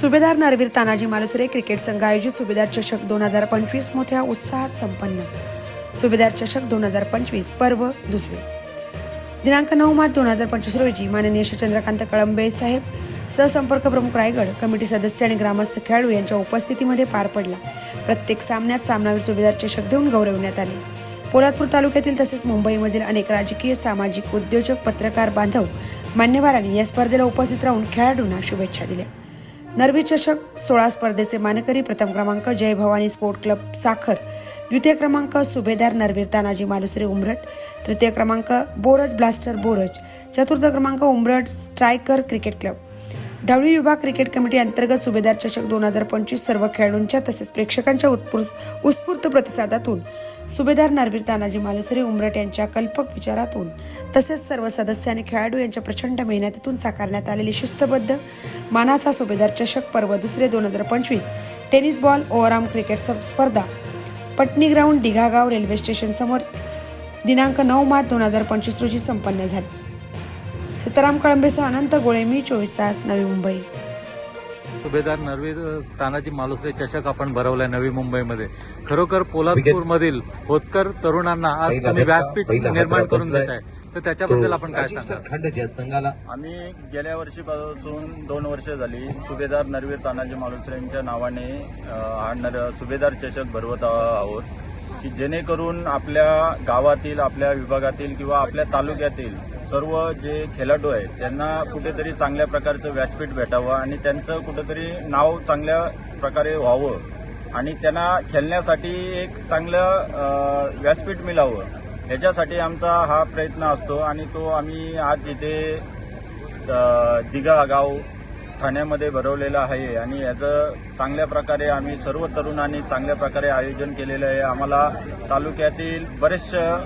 सुभेदार नरवीर तानाजी मालुसरे क्रिकेट संघ आयोजित सुभेदार चषक दोन हजार पंचवीस मोठ्या उत्साहात संपन्न. सुभेदार चषक दोन हजार पंचवीस पर्व दुसरे. दिनांक नऊ मार्च दोन हजार पंचवीस रोजी माननीय श्री चंद्रकांत कळंबे साहेब सहसंपर्क प्रमुख रायगड कमिटी सदस्य आणि ग्रामस्थ खेळाडू यांच्या उपस्थितीमध्ये पार पडला. प्रत्येक सामन्यात सामनावीर सुभेदार चषक देऊन गौरविण्यात आले. पोलादपूर तालुक्यातील तसेच मुंबईमधील अनेक राजकीय सामाजिक उद्योजक पत्रकार बांधव मान्यवरांनी या स्पर्धेला उपस्थित राहून खेळाडूंना शुभेच्छा दिल्या. नरवी चषक सोळा स्पर्धेचे मानकरी प्रथम क्रमांक जय भवानी स्पोर्ट क्लब साखर. द्वितीय क्रमांक सुभेदार नरवीर तानाजी मालुसरे उमरट तृतीय क्रमांक बोरज ब्लास्टर बोरज. चतुर्थ क्रमांक उमरट स्ट्रायकर क्रिकेट क्लब. डावळी विभाग क्रिकेट कमिटी अंतर्गत सुभेदार चषक दोन हजार पंचवीस सर्व खेळाडूंच्या तसेच प्रेक्षकांच्या उत्स्फूर्त उत्स्फूर्त प्रतिसादातून सुभेदार नरवीर तानाजी मालुसरे उमरट यांच्या कल्पक विचारातून तसेच सर्व सदस्य आणि खेळाडू यांच्या प्रचंड मेहनतीतून साकारण्यात आलेली शिस्तबद्ध मानाचा सुभेदार चषक पर्व दुसरे दोन हजार पंचवीस टेनिस बॉल ओव्हरआर्म क्रिकेट स्पर्धा Patni ground Dighagaon railway station समोर दिनांक नऊ मार्च दोन हजार पंचवीस रोजी संपन्न झाली. सीताराम कळंबेसह अनंत गोळे मी चोवीस तास नवी मुंबई. सुभेदार नरवीर तानाजी मालुसरे चषक आपण भरवलाय नवी मुंबईमध्ये. खरोखर पोलादपूर मधील होतकर तरुणांना आज तुम्ही व्यासपीठ निर्माण करून. देत आहे तर त्याच्याबद्दल आपण काय खंडच्या संघाला आम्ही गेल्या वर्षीपासून दोन वर्ष झाली सुभेदार नरवीर तानाजी मालुसरे यांच्या नावाने हा सुभेदार चषक भरवत आहोत. की जेणेकरून आपल्या गावातील आपल्या विभागातील किंवा आपल्या तालुक्यातील सर्व जे खेळाडू आहेत त्यांना कुठेतरी चांगल्या प्रकारचं व्यासपीठ भेटावं आणि त्यांचं कुठेतरी नाव चांगल्या प्रकारे व्हावं आणि त्यांना खेळण्यासाठी एक चांगलं व्यासपीठ मिळावं. याच्यासाठी आमचा हा प्रयत्न असतो आणि तो आम्ही आज इथे दिघा गाव ठाण्यामध्ये भरवलेला आहे आणि याचं चांगल्या प्रकारे आम्ही सर्व तरुणांनी चांगल्या प्रकारे आयोजन केलेलं आहे. आम्हाला तालुक्यातील बरेचशा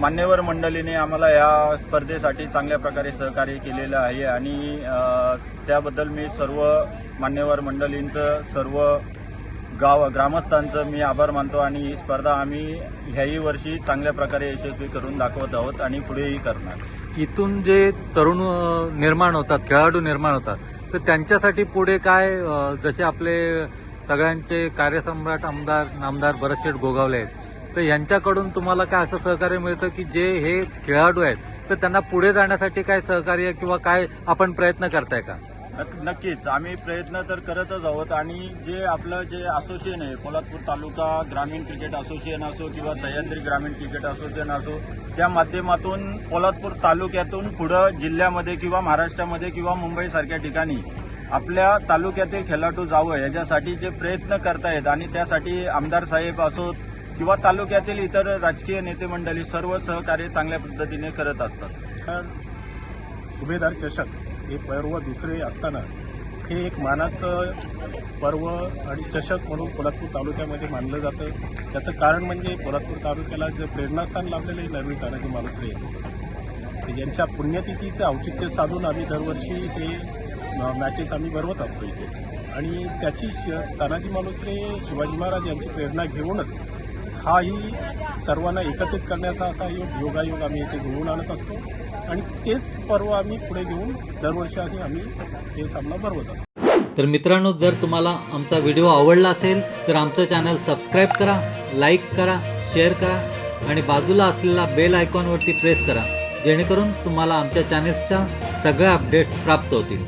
मान्यवर मंडळीने आम्हाला या स्पर्धेसाठी चांगल्या प्रकारे सहकार्य केलेलं आहे आणि त्याबद्दल मी सर्व मान्यवर मंडळींचं सर्व गाव ग्रामस्थांचं मी आभार मानतो आणि ही स्पर्धा आम्ही ह्याही वर्षी चांगल्या प्रकारे यशस्वी करून दाखवत आहोत आणि पुढेही करणार. इथून जे तरुण निर्माण होतात खेळाडू निर्माण होतात तर त्यांच्यासाठी पुढे काय जसे आपले सगळ्यांचे कार्यसम्राट आमदार नामदार भरतशेठ गोगावले आहेत तर यांच्याकडून तुम्हाला काय असं सहकार्य मिळतं की जे हे खेळाडू आहेत तर त्यांना पुढे जाण्यासाठी काय सहकार्य किंवा काय आपण प्रयत्न करताय का? नक्कीच. आम्ही प्रयत्न तर करतच आहोत आणि जे आपलं जे असोसिएशन आहे पोलादपूर तालुका ग्रामीण क्रिकेट असोसिएशन असो किंवा सह्याद्री ग्रामीण क्रिकेट असोसिएशन असो त्या माध्यमातून पोलादपूर तालुक्यातून पुढं जिल्ह्यामध्ये किंवा महाराष्ट्रामध्ये किंवा मुंबईसारख्या ठिकाणी आपल्या तालुक्यातील खेळाडू जावं याच्यासाठी जे प्रयत्न करतायत आणि त्यासाठी आमदार साहेब असोत किंवा तालुक्यातील इतर राजकीय नेते मंडळी सर्व सहकार्य चांगल्या पद्धतीने करत असतात. तर सुभेदार चषक. हे पर्व दुसरे असताना हे एक मानाचं पर्व आणि चषक म्हणून पोलादपूर तालुक्यामध्ये मानलं जातं. त्याचं कारण म्हणजे पोलादपूर तालुक्याला जे प्रेरणास्थान लाभलेलं आहे नवीन तानाजी मालुसरे यांचं. तर यांच्या पुण्यतिथीचं औचित्य साधून आम्ही दरवर्षी हे मॅचेस आम्ही भरवत असतो इथे. आणि त्याची श तानाजी मालुसरे शिवाजी महाराज यांची प्रेरणा घेऊनच हाही सर्वांना एकत्रित करण्याचा असा योग योगायोग आम्ही इथे घडवून आणत असतो. आणि तेच पर्व आम्ही पुढे घेऊन दरवर्षी आधी आम्ही हे सामना भरवत असतो. तर मित्रांनो जर तुम्हाला आमचा व्हिडिओ आवडला असेल तर आमचं चॅनल सबस्क्राईब करा लाईक करा शेअर करा आणि बाजूला असलेला बेल आयकॉनवरती प्रेस करा जेणेकरून तुम्हाला आमच्या चॅनेल्सच्या सगळ्या अपडेट्स प्राप्त होतील.